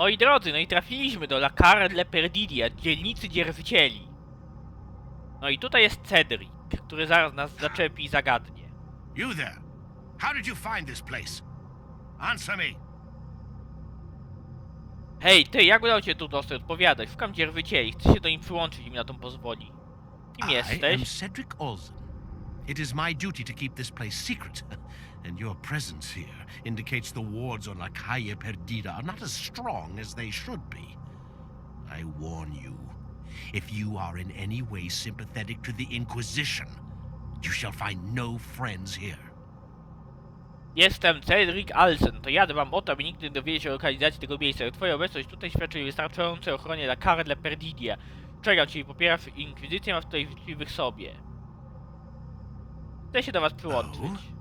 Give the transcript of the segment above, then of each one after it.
Moi drodzy, no i trafiliśmy do La Cara de Perdidia, dzielnicy dzierżycieli. No i tutaj jest Cedric, który zaraz nas zaczepi i zagadnie. You there. How did you find this place? Answer me. Hej, ty, jak udało cię tu dostać? Odpowiadaj, szukam dzierżycieli, chcę się do nim przyłączyć i mi na to pozwoli. Kim I am jesteś? Cedric Olsen. It is my duty to keep this place secret, and your presence here indicates the wards on La Calle Perdida are not as strong as they should be. I warn you, if you are in any way sympathetic to the Inquisition, you shall find no friends here. Jestem Cedric Alsen, to jadę wam o to, aby nigdy nie dowiedzieć się o lokalizacji tego miejsca. Twoja obecność tutaj świadczy wystarczającej ochronie dla kary dla Perdidia. Czekam, czyli popierasz Inkwizycję, masz tutaj wróciwych sobie. Chcę się do was przyłączyć.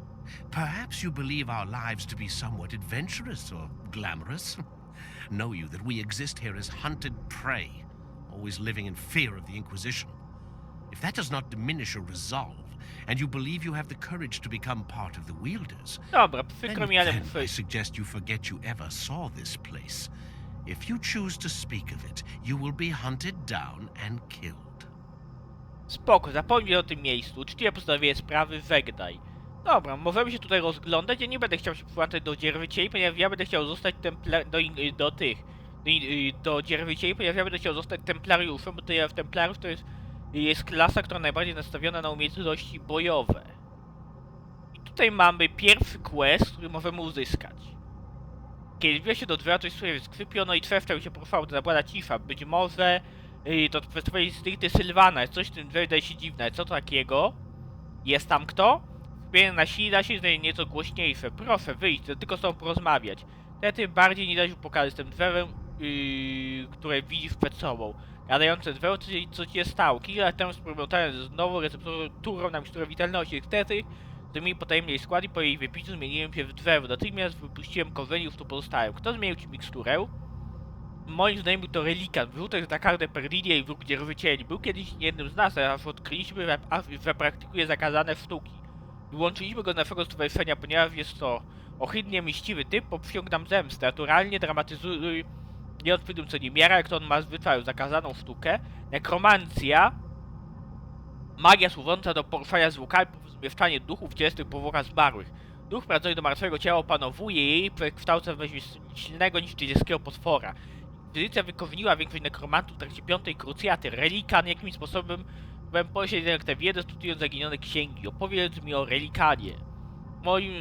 Perhaps you believe our lives to be somewhat adventurous or glamorous. know you that we exist here as hunted prey, always living in fear of the Inquisition. If that does not diminish your resolve, and you believe you have the courage to become part of the Wielders, Dobra, then, przykro mi, ale. I suggest you forget you ever saw this place. If you choose to speak of it, you will be hunted down and killed. Spoko, zapomnij o tym miejscu. Uczciwie postanowię sprawy, żegnaj. Dobra, możemy się tutaj rozglądać. Ja nie będę chciał się przyłączać do dzierwycieli, ponieważ ja będę chciał zostać do, do tych... Do, do ponieważ ja będę chciał zostać templariuszem, bo to ja w templariusz to jest... Jest klasa, która najbardziej nastawiona na umiejętności bojowe. I tutaj mamy pierwszy quest, który możemy uzyskać. Kiedy wbija się do drzwi, coś sobie skrypiono i trzeszczał się profał, to zabłada cisza. Być może yy, to kwestia stricte Sylwana, coś w tym drzwi wydaje się dziwne. Co takiego? Jest tam kto? Wbiję na sila się zdaje nieco głośniejsze. Proszę wyjść, tylko z tobą porozmawiać. Ja tym bardziej nie da się pokazać tym drzewem, yy, które widzisz przed sobą. Gadające drzewo, co, co ci się stało? Kilka lat temu spróbowałem znowu recepturą na miksturę witalności. Wtedy Zmienił potajemnie jej skład i po jej wypiciu zmieniłem się w drzewo. Natychmiast wypuściłem korzeń i już tu pozostałem. Kto zmienił ci miksturę? Moim zdaniem był to relikat, wrzutek za kartę Perdidia i wróg dzierżycieli. Był kiedyś jednym z nas, a aż odkryliśmy, że, że praktykuje zakazane sztuki. Wyłączyliśmy go z naszego stowarzyszenia, ponieważ jest to ohydnie mściwy typ, nam zemstę. Naturalnie dramatyzuje nie odpowiedział co nie miara, jak to on ma zwyczaju zakazaną sztukę. Nekromancja Magia służąca do poruszania poprzez umieszczanie duchów cielesnych powłoka zmarłych. Duch prowadzący do martwego ciała opanowuje jej, przekształca w silnego niż dzieckiego potwora. Inkwizycja wykowiniła większość nekromantów w trakcie piątej krucjaty. Relikan jakimś sposobem posiadł jak tę wiedzę, studiując zaginione księgi. Opowiedz mi o relikanie. Moim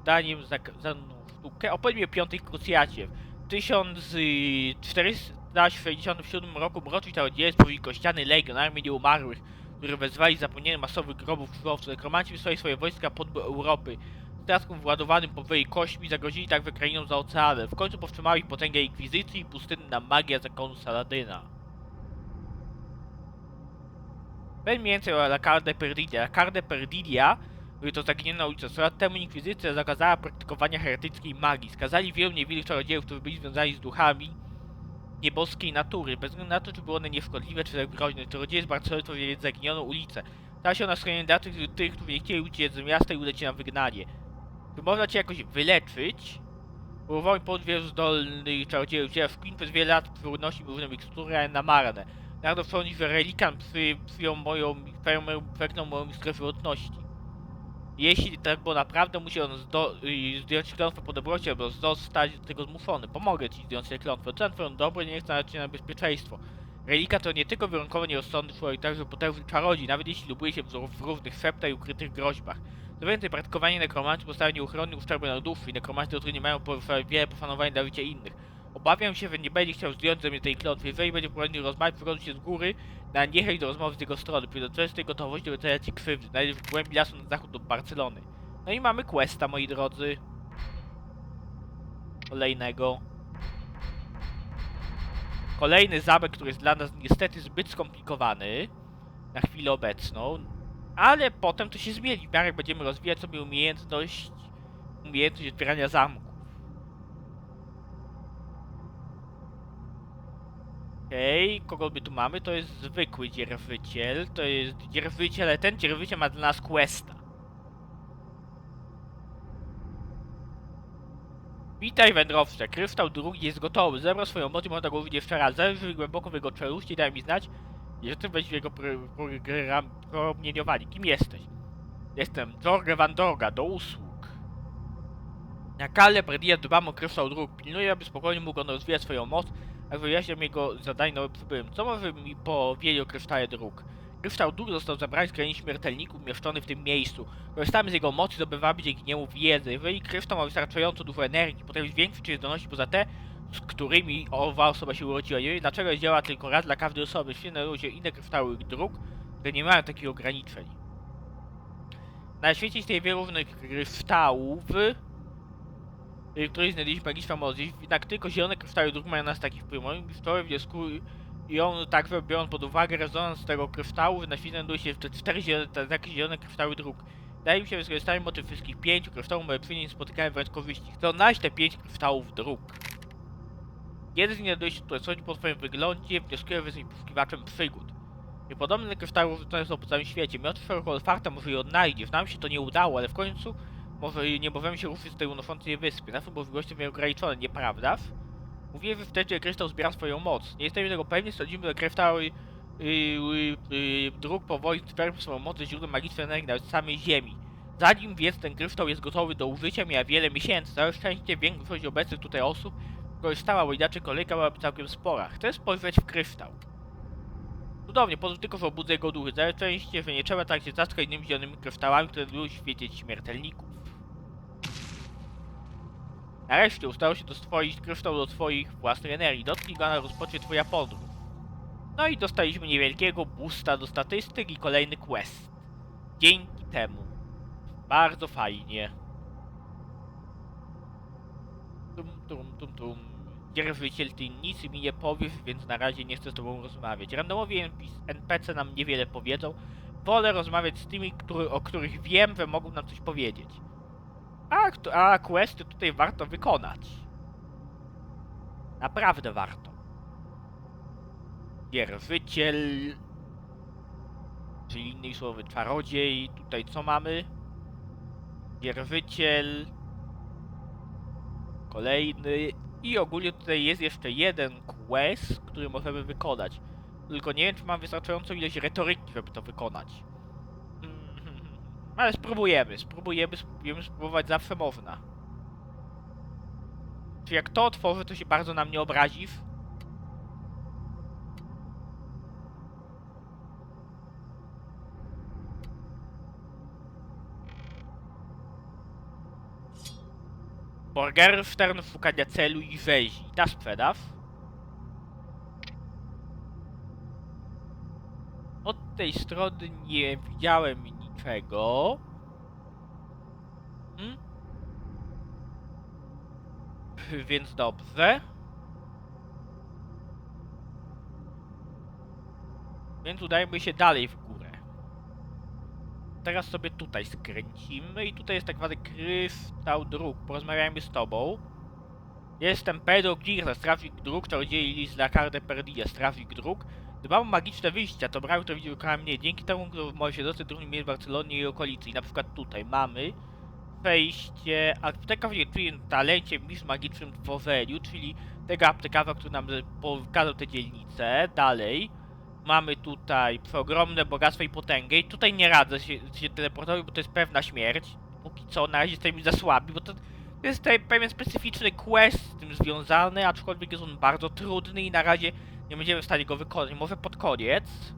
zdaniem zakazaną sztukę. Opowiedz mi o piątej krucjacie. W 1467 roku mroczyć ta dzieje spowiedzi kościany legion, armii nieumarłych które wezwali zapomnienie masowych grobów królowców. Nekromanci wysłali swoje wojska pod Europy. Statkom władowanym powyżej kośćmi zagrozili tak krainom za oceanem. W końcu powstrzymała ich potęgę inkwizycji i pustynna magia zakonu Saladyna. Powiem więcej o La Carde Perdidia. La Carde Perdidia to zaginione ulice. 100 lat temu inkwizycja zakazała praktykowania heretyckiej magii. Skazali wielu niewinnych czarodziejów, którzy byli związani z duchami nieboskiej natury, bez względu na to, czy były one nieszkodliwe, czy groźne. Czarodzieje z Barcelony powiedzieli zaginioną ulicę. Stała się ona schronieniem dla tych, tych, którzy nie chcieli uciec z miasta i udać się na wygnanie. By można cię jakoś wyleczyć, próbował mi pomóc wielu zdolnych czarodziejów. W Queen przez wiele lat trudności różne mikstury, ale na marne. Wspomnieć, że relikan przy, przyjął moją, perfekną moją strefę żywotności. Jeśli tak było naprawdę, musi on zdo, y, zdjąć klątwę po dobroci, albo zostać do tego zmuszony. Pomogę ci zdjąć tę klątwę. Oceniam twoją nie narazić cię na bezpieczeństwo. Relika to nie tylko wyjątkowo nierozsądny człowiek, także potężny czarodziej, nawet jeśli lubuje się w, różnych szeptach i ukrytych groźbach. Co więcej, praktykowanie nekromancji postawia nieuchronny uszczerbek na duszy i nekromanci, którzy nie mają wiele poszanowania dla życia innych. Obawiam się, że nie będzie chciał zdjąć ze mnie tej klątwy. Jeżeli będzie prowadził rozmawiać, przygotuj się z góry na niechęć do rozmowy z jego strony. Przygotuję tej gotowości do wycenia ci krzywdy. Znajdziesz w głębi lasu na zachód do Barcelony. No i mamy questa, moi drodzy. Kolejnego. Kolejny zamek, który jest dla nas niestety zbyt skomplikowany. Na chwilę obecną. Ale potem to się zmieni. W miarę będziemy rozwijać sobie umiejętność... Umiejętność otwierania zamków. Okej, kogo my tu mamy? To jest zwykły dzierwyciel. To jest dzierwyciel, ale ten dzierwyciel ma dla nas questa. Witaj wędrowcze, kryształ drugi jest gotowy. Zebrał swoją moc i można go użyć jeszcze raz. Zajrzyj głęboko w jego czeluści i daj mi znać, że ty w jego pr- program promieniowanie. Kim jesteś? Jestem Jorge Van Dorga, do usług. Na Kalle Predia dbam o kryształ dróg. Pilnuję, aby spokojnie mógł on rozwijać swoją moc, wyjaśniam jego zadanie nowy przybyłym. Co może mi powiedzieć o krysztale dróg? Kryształ dróg został zabrany z krainy śmiertelników umieszczony w tym miejscu. Korzystamy z jego mocy, zdobywamy dzięki niemu wiedzę. Jeżeli kryształ ma wystarczająco dużo energii, potrafi zwiększyć czy zdolności poza te, z którymi owa osoba się urodziła. Nie wiem dlaczego działa tylko raz dla każdej osoby. Świetne ludzie inne kryształy dróg, które nie mają takich ograniczeń. Na świecie istnieje wielu różnych kryształów, y, które znaleźliśmy magiczną moc. Jednak tylko zielone kryształy dróg mają nas takich wpływ. Moim pistolet wnioskuję i on tak biorąc pod uwagę rezonans tego kryształu, na świecie znajdują się te cztery zielone, takie zielone kryształy dróg. Wydaje mi się, że skorzystałem motyw wszystkich pięciu kryształów, moje przyjęcie spotykałem wręcz korzyści. Chcę odnaleźć te pięć kryształów dróg. Jeden z nich znajduje się tutaj, po swoim wyglądzie, wnioskuję, że jesteś poszukiwaczem przygód. I podobne kryształy to są po całym świecie. Mimo szeroko otwarta, może je odnajdziesz. Nam się to nie udało, ale w końcu może nie możemy się ruszyć z tej unoszącej wyspy. Nasze możliwości są ograniczone, nieprawdaż? Mówiłem, że wtedy kryształ zbiera swoją moc. Nie jestem tego pewny, sądzimy, że kryształy yy, yy, yy, dróg powoli swoją moc ze źródłem magicznej energii nawet samej ziemi. Zanim więc ten kryształ jest gotowy do użycia, mija wiele miesięcy. Całe szczęście większość obecnych tutaj osób korzystała, bo inaczej kolejka byłaby całkiem spora. Chcę spojrzeć w kryształ. Cudownie, pozwól tylko, że obudzę jego duchy. Całe szczęście, że nie trzeba tak się zaskać innymi zielonymi kryształami, które lubią świecić śmiertelników. Nareszcie udało się dostroić kryształ do twoich własnych energii. Dotknij go, a rozpocznie twoja podróż. No i dostaliśmy niewielkiego boosta do statystyk i kolejny quest. Dzięki temu. Bardzo fajnie. Tum, tum, tum, tum. Dzierżyciel, ty nic mi nie powiesz, więc na razie nie chcę z tobą rozmawiać. Randomowi NPC nam niewiele powiedzą. Wolę rozmawiać z tymi, który, o których wiem, że mogą nam coś powiedzieć. A, a questy tutaj warto wykonać. Naprawdę warto. Dzierżyciel... Czyli innymi słowy czarodziej. Tutaj co mamy? Dzierżyciel... Kolejny... I ogólnie tutaj jest jeszcze jeden quest, który możemy wykonać. Tylko nie wiem, czy mam wystarczającą ilość retoryki, żeby to wykonać. Ale spróbujemy, spróbujemy, spróbujemy, spróbować zawsze można. Czy jak to otworzy, to się bardzo na mnie obrazisz? Borger Stern szukania celu i rzezi. Ta sprzedaż. Od tej strony nie widziałem niczego. Hmm? Więc dobrze. Więc udajmy się dalej w górę. Teraz sobie tutaj skręcimy i tutaj jest tak zwany kryształ dróg. Porozmawiajmy z tobą. Jestem Pedro Girza, strażnik dróg, czarodziej z La Carde Perdia, strażnik dróg. Dbam o magiczne wyjścia, to brałem to widział mnie. Dzięki temu może się dostać do różnych miejsc w Barcelonie i okolicy. I na przykład tutaj mamy wejście apteka w niektórym talencie mistrz magicznym tworzeniu, czyli tego aptekarza, który nam pokazał te dzielnice. Dalej mamy tutaj przeogromne bogactwo i potęgę i tutaj nie radzę się, się teleportować, bo to jest pewna śmierć. Póki co na razie jesteśmy za słabi, bo to jest tutaj pewien specyficzny quest z tym związany, aczkolwiek jest on bardzo trudny i na razie nie będziemy w stanie go wykonać. Może pod koniec.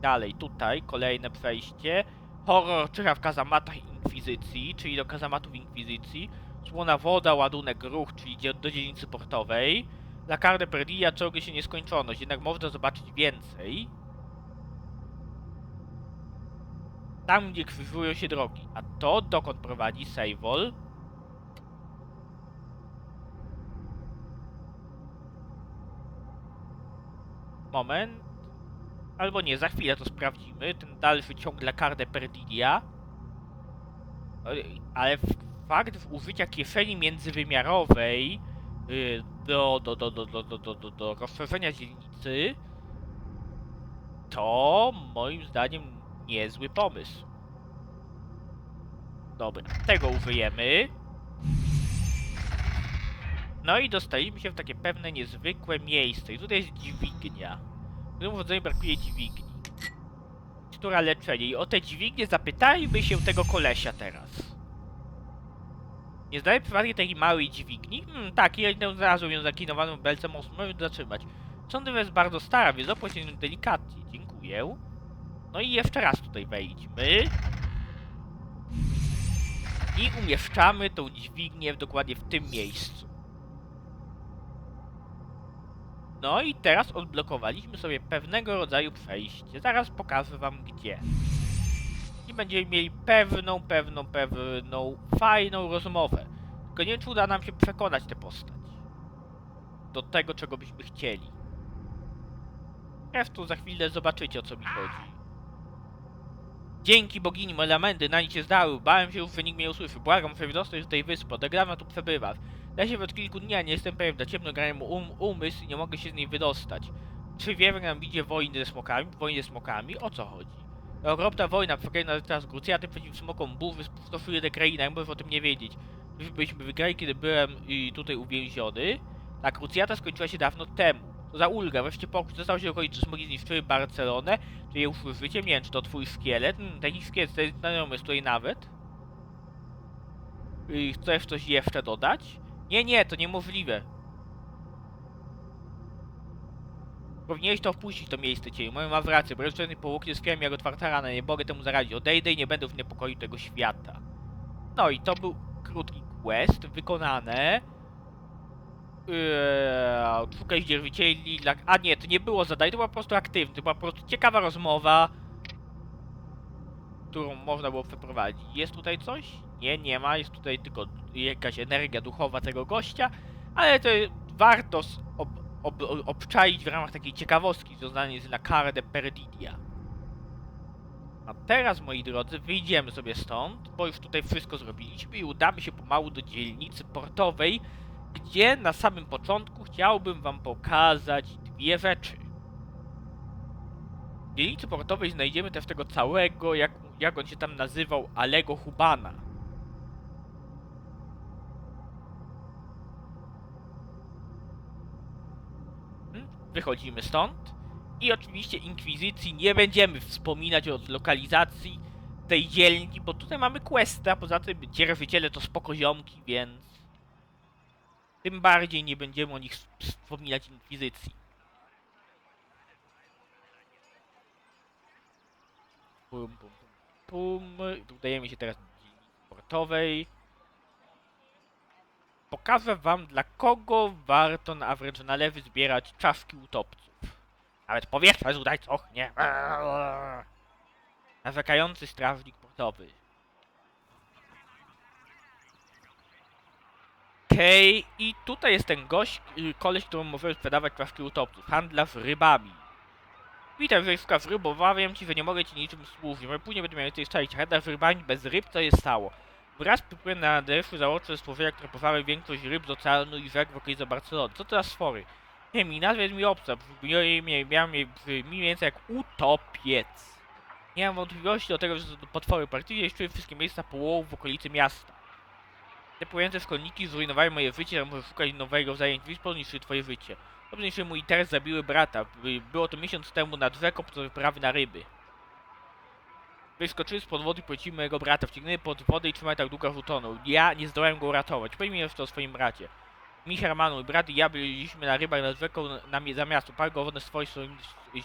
Dalej, tutaj kolejne przejście. Horror czyha w kazamatach Inkwizycji, czyli do kazamatów Inkwizycji. Słona woda, ładunek ruch, czyli do dzielnicy portowej. La Carne Perdilla ciągle się nieskończoność, jednak można zobaczyć więcej. Tam, gdzie krzyżują się drogi. A to dokąd prowadzi Sejwol? Moment. Albo nie, za chwilę to sprawdzimy. Ten dalszy ciąg dla Carne Perdilia. Oj, Ale fakt użycia kieszeni międzywymiarowej y, do, do, do, do, do, do, do, do, do rozszerzenia dzielnicy to moim zdaniem niezły pomysł. Dobra, tego użyjemy. No i dostaliśmy się w takie pewne niezwykłe miejsce. I tutaj jest dźwignia. Tym uwodzeniu brakuje dźwigni. Która leczenie. I o te dźwignie zapytajmy się tego kolesia teraz. Nie zdaje przypadkiem takiej małej dźwigni? Hmm, tak, idę znalazłem ją zaklinowaną w belce mostu. Możemy zatrzymać. Sądy jest bardzo stara, więc opłać delikatnie. Dziękuję. No i jeszcze raz tutaj wejdźmy. I umieszczamy tą dźwignię dokładnie w tym miejscu. No i teraz odblokowaliśmy sobie pewnego rodzaju przejście. Zaraz pokażę wam gdzie. I będziemy mieli pewną, pewną, pewną fajną rozmowę. Tylko nie wiem, czy uda nam się przekonać tę postać. Do tego, czego byśmy chcieli. Zresztą za chwilę zobaczycie, o co mi chodzi. Dzięki bogini Melamendy na nic się zdały. Bałem się, że nikt mnie usłyszy. Błagam, muszę wydostać z tej wyspy. Odegrana tu przebywa. Da się od kilku dni, a nie jestem pewien. Da ciemno grają mu um, umysł i nie mogę się z niej wydostać. Czy wiemy nam idzie wojny ze smokami? Wojny ze smokami? O co chodzi? Okropna wojna przegrana teraz Grucjaty przeciw smokom burzy spustoszyły tę krainę, możesz o tym nie wiedzieć. Byśmy wygrali, kiedy byłem y, tutaj uwięziony. Ta krucjata skończyła się dawno temu. To za ulga, wreszcie pokój. Zostało się że smogi zniszczyły Barcelonę. Czy je wiem, czy to twój szkielet? Hmm, taki szkielet to jest znajomy nawet. Y, chcesz coś jeszcze dodać? Nie, nie, to niemożliwe. Powinieneś to wpuścić, to miejsce cieniu. Moja ma rację, bo jeszcze po łokcie skryłem jak otwarta rana, nie mogę temu zaradzić. Odejdę i nie będę w niepokoju tego świata. No i to był krótki quest, wykonane. Eee, szukaj dzierżycieli. A nie, to nie było zadanie, to była po prostu aktywne, to była po prostu ciekawa rozmowa, którą można było przeprowadzić. Jest tutaj coś? Nie, nie ma, jest tutaj tylko jakaś energia duchowa tego gościa, ale to warto ob, ob, obczaić w ramach takiej ciekawostki związanej z La de Perdidia. A teraz, moi drodzy, wyjdziemy sobie stąd, bo już tutaj wszystko zrobiliśmy i udamy się pomału do dzielnicy portowej, gdzie na samym początku chciałbym wam pokazać dwie rzeczy. W dzielnicy portowej znajdziemy też tego całego, jak, jak on się tam nazywał, Alego Hubana. Hmm, Wychodzimy stąd. I oczywiście Inkwizycji nie będziemy wspominać o lokalizacji tej dzielni, bo tutaj mamy questy, a poza tym dzierżyciele to spoko ziomki, więc... Tym bardziej nie będziemy o nich wspominać Inkwizycji. Pum, pum, pum. Udajemy się teraz do dzielnicy portowej. Pokażę wam, dla kogo warto na Average zbierać czaszki utopców. Nawet powietrze tutaj cochnie. Narzekający strażnik portowy. Okej, i tutaj jest ten gość, y, koleś, któremu możemy sprzedawać czaszki utopców. Handlarz rybami. Witam, że szukasz ryb, obawiam ci, że nie mogę ci niczym służyć. Może później będę miał więcej szczęścia. Handlarz rybami bez ryb, co jest stało? Wraz przypłynę na deszczu zaoczne stworzenia, które powały większość ryb z oceanu i rzek w okolicy Barcelony. Co to za stwory? Nie wiem, i nazwa jest mi obca. Miałem je mniej więcej jak utopiec. Nie mam wątpliwości do tego, że to potwory praktycznie niszczyły wszystkie miejsca połowów w okolicy miasta. Te płynące szkolniki zrujnowały moje życie, a może szukać nowego zajęć. Niszczy twoje życie. Dobrze niż mój interes zabiły brata. By- Było to miesiąc temu nad rzeką po wyprawy na ryby. Wyskoczyły spod wody i polecimy mojego brata. Wciągnęły pod wodę i trzymali tak długo, aż utonął. Ja nie zdołałem go uratować. Powiem jeszcze o swoim bracie. Mi Hermanu, mój brat i ja byliśmy na rybach nad rzeką na, na, za miasto. Parę wodne stwory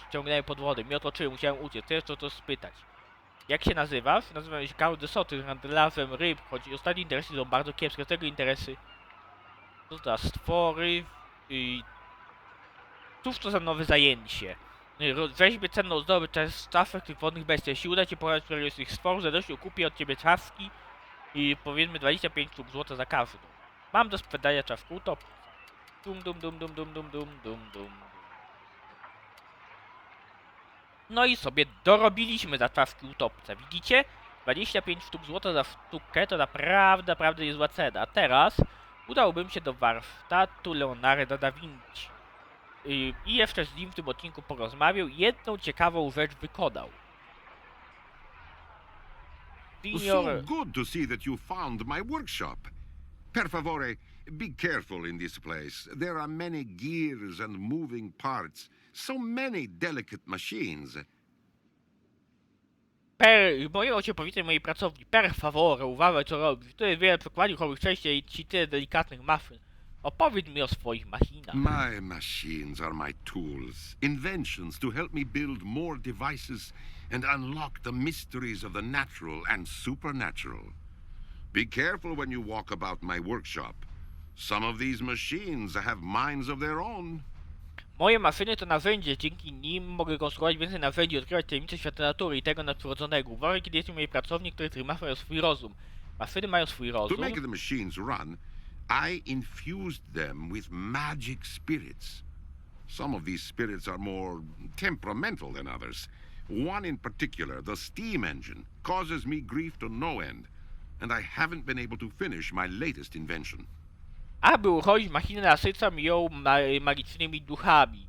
ściągnęły pod wodę. Mnie otoczyły, musiałem uciec. Chcę jeszcze to spytać. Jak się nazywasz? Nazywam się Karol de Soty, handlarzem ryb, choć ostatnie interesy są bardzo kiepskie. Z tego interesy... To za stwory? I... Cóż to za nowe zajęcie? Ro- Weźmy cenną zdobycz z czaszek tych wodnych bestii. Jeśli uda ci pokonać tych stworów, zadość kupię od ciebie czaszki i powiedzmy 25 sztuk złota za każdą. Mam do sprzedania czaszkę utopca. Dum dum dum dum dum dum dum dum dum. No i sobie dorobiliśmy za czaszki utopca. Widzicie? 25 sztuk złota za sztukę to naprawdę, naprawdę niezła cena. A teraz udałbym się do warsztatu Leonarda da Vinci. I jeszcze z nim w tym odcinku porozmawiał. Jedną ciekawą rzecz wykonał. Signor... So good to see that you found my workshop. Per favore, Be careful in this place. There are many gears and moving parts. So many delicate machines. Per, moje ojciec powiedział mojej pracowni, per favore, uważaj co robisz. Tu jest wiele przykładów chorych częściej ci tyle delikatnych maszyn. Opowiedz mi o swoich machinach. My machines are my tools, inventions to help me build more devices and unlock the mysteries of the natural and supernatural. Be careful when you walk about my workshop. Some of these machines have minds of their own. Moje maszyny to narzędzie, dzięki nim mogę konstruować więcej narzędzi, odkrywać tajemnice świata natury i tego nadprzyrodzonego. Uważaj, kiedy jest u mojej pracowni, które mają swój rozum. Maszyny mają swój To make the machines run, I infused them with magic spirits. Some of these spirits are more temperamental than others. One in particular, the steam engine, causes me grief to no end, and I haven't been able to finish my latest invention. Aby uchodzić machinę nasycam ją ma magicznymi duchami.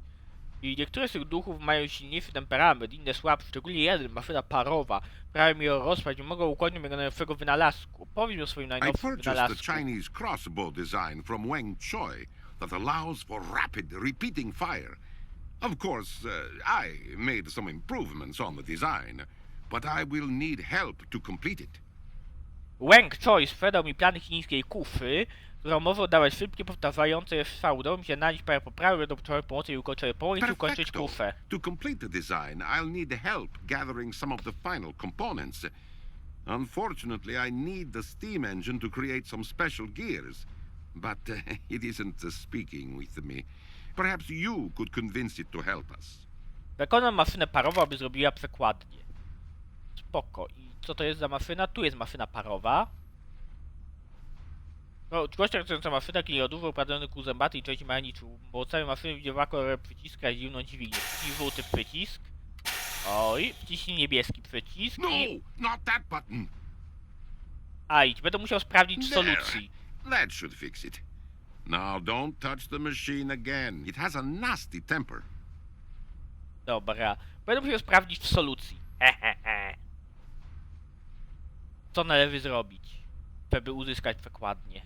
I niektóre z tych duchów mają silniejszy temperament, inne słabszy, szczególnie jeden, maszyna parowa. Prawie mi ją rozpać, nie mogę ukłonić mojego najnowszego wynalazku. Powiedz mi o swoim najnowszym wynalazku. Chinese crossbow design from Wang Choi that allows for rapid, repeating fire. Of course, uh, I made some improvements on the design, but I will need help to complete it. Wang Choi sprzedał mi plany chińskiej kufy, która może oddawać szybkie, powtarzające strzały. Udało mi się na nich parę poprawy, do potrzeby pomocy i ukończyć pomóc i ukończyć kufę. To complete the design, I'll need help gathering some of the final components. Unfortunately, I need the steam engine to create some special gears, but uh, it isn't uh, speaking with me. Perhaps you could convince it to help us. Wykonam maszynę parową, aby zrobiła przekładnie. Spoko. I co to jest za maszyna? Tu jest maszyna parowa. No, gościa chcąca maszyna, kiedy lodówka uprawiony ku zębatej części mechaniczną. Bo całej maszyny widzi wako przyciska i zimną dźwignię. Wciśnij żółty przycisk. Oj, wciśnij niebieski przycisk No, i... not that button. A, i będę musiał sprawdzić w solucji. That should fix it. Now, don't touch the machine again. It has a nasty temper. Dobra. Będę musiał sprawdzić w solucji. Hehehe. Co należy zrobić, żeby uzyskać przekładnię?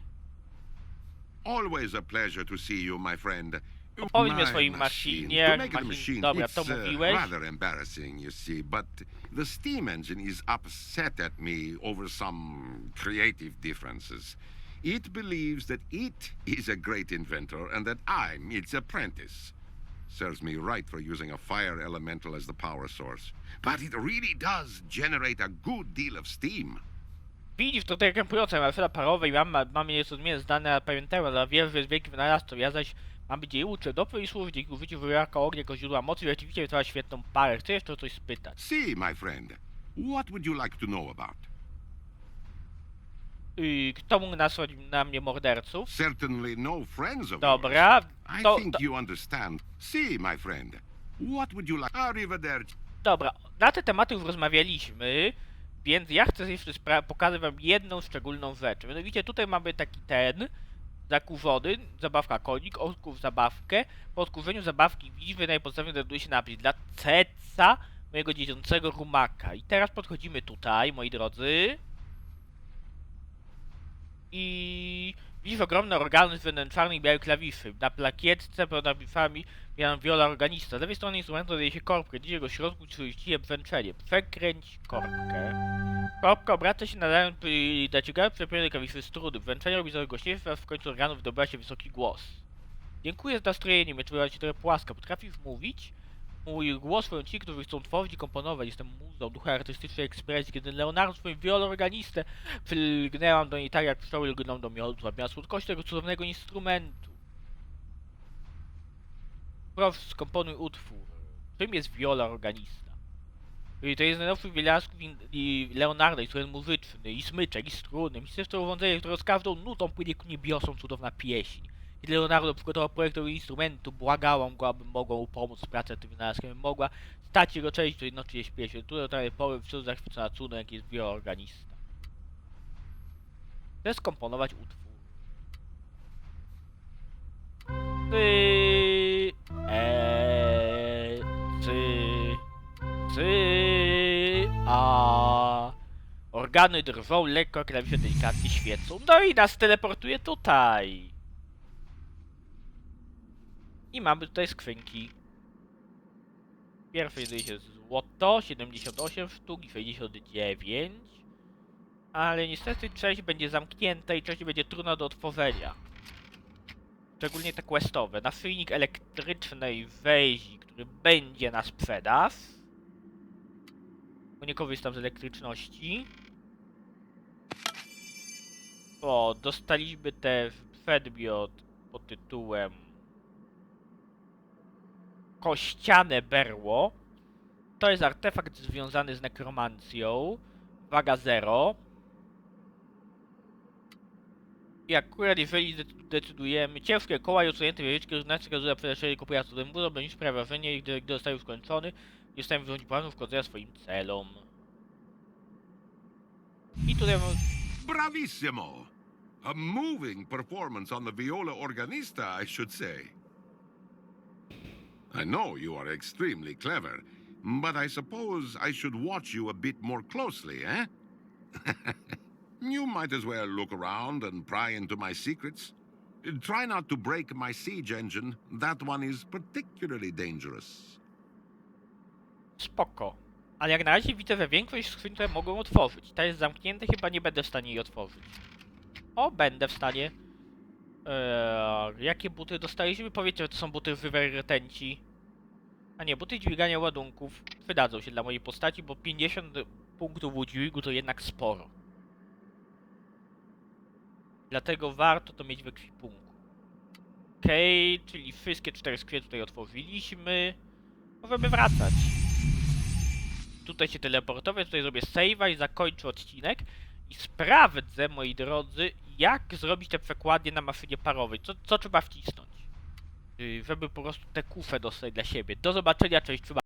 Always a pleasure to see you, my friend. Opowiedz mi o machine. maszynie, To make the machine, dobra, it's to uh, mówiłeś. rather embarrassing, you see, but the steam engine is upset at me over some creative differences. It believes that it is a great inventor and that I'm its apprentice. Serves me right for using a fire elemental as the power source. But it really does generate a good deal of steam. Widzisz, to tak krępujące, maszyna parowa i mam, mam nieco zmienne zdane na pewien temat, ale wiesz, że jest wielki wynalazcą. Ja zaś mam uczeń, dobry i służy dzięki użyciu wyjaka ognia jako źródła mocy i rzeczywiście wytwarza świetną parę. Chcę jeszcze o coś spytać. See, my friend, what would you like to know about? Yy, kto mógł nasłać na mnie morderców? Certainly no friends of yours. Dobra, I to, think to, you understand. See, my friend, what would you like? Arrivederci. dobra, na te tematy już rozmawialiśmy, więc ja chcę jeszcze pokazać wam jedną szczególną rzecz. Mianowicie tutaj mamy taki ten, zakurzony, zabawka konik, odkurz zabawkę. Po odkurzeniu zabawki widzisz, że najpodstawiej znajduje się napis dla ceca mojego dziecięcego rumaka. I teraz podchodzimy tutaj, moi drodzy. I widzisz ogromny organ z wnętrzarnej białej klawiszy. Na plakietce pod napisami miałem wiola organista. Z lewej strony instrumentu znajduje się korbka, gdzie jego środku czyścije brzęczenie. Przekręć korbkę. Korbka obraca się nadając naciągają przepiękne klawiszy struny. Wręczenie robi coraz głośniejsze, aż w końcu organu wydobywa się wysoki głos. Dziękuję za nastrojenie, mnie czuła się trochę płaska. Potrafisz mówić? Mój głos ci, którzy chcą tworzyć i komponować. Jestem muzą, ducha artystycznej ekspresji. Kiedy Leonardo swoim wiolorganistę przylgnęłam do niej tak, jak pszczoły lgną do miodu. Miała słodkość tego cudownego instrumentu. Proszę, skomponuj utwór. Czym jest viola organista? I to jest najnowszy i Leonardo, instrument muzyczny, i smyczek, i struny. Myślę, że to urządzenie, które z każdą nutą płynie ku niebiosom cudowna pieśń. Kiedy Leonardo przygotował projekt instrumentu, błagałam go, aby mogła mu pomóc w pracy tym wynalazkiem. Mogła stać jego część, to jednocześnie śpiewać. Tu daje poły wśród zachwycona cudem, jaki jest bioorganista. Chcę skomponować utwór. Ty, e, ty, ty, a. Organy drżą, lekko klawisze delikatnie świecą. No i nas teleportuje tutaj. I mamy tutaj skrzynki. Pierwsze znajduje się złoto, 78 sztuk i 69. Ale niestety część będzie zamknięta i część będzie trudna do otworzenia. Szczególnie te questowe. Naszyjnik elektrycznej wezi, który będzie na sprzedaż. Bo nie korzystam z elektryczności. O, dostaliśmy też przedmiot pod tytułem Kościane berło. To jest artefakt związany z nekromancją. Waga 0. I akurat jeżeli decydujemy, ciężkie koła i odsunięte wieżyczki różnicy wskazuje przenoszenie kopia cudem budą, będzie sprawia wrażenie, gdy, gdy zostaje już skończony, zostałem wyjąć planu wchodzenia swoim celom. I tutaj mamy Bravissimo! A moving performance on the viola organista, I should say. I know you are extremely clever, but I suppose I should watch you a bit more closely, eh? you might as well look around and pry into my secrets. Try not to break my siege engine. That one is particularly dangerous. spoko. Ale jak na razie widzę, że większość skrzyń mogą otworzyć. Ta jest zamknięta, chyba nie będę w stanie jej otworzyć. O, będę w stanie. Eee, jakie buty dostaliśmy? Powiedzcie, to są buty wywertenci. A nie, buty dźwigania ładunków wydadzą się dla mojej postaci, bo 50 punktów udźwigu to jednak sporo. Dlatego warto to mieć w ekwipunku. Okej, czyli wszystkie cztery skrzydła tutaj otworzyliśmy. Możemy wracać. Tutaj się teleportować, tutaj zrobię save'a i zakończę odcinek. I sprawdzę, moi drodzy, jak zrobić te przekładnie na maszynie parowej. Co, co trzeba wcisnąć? Yy, żeby po prostu tę kufę dostać dla siebie. Do zobaczenia, cześć, trzymajcie.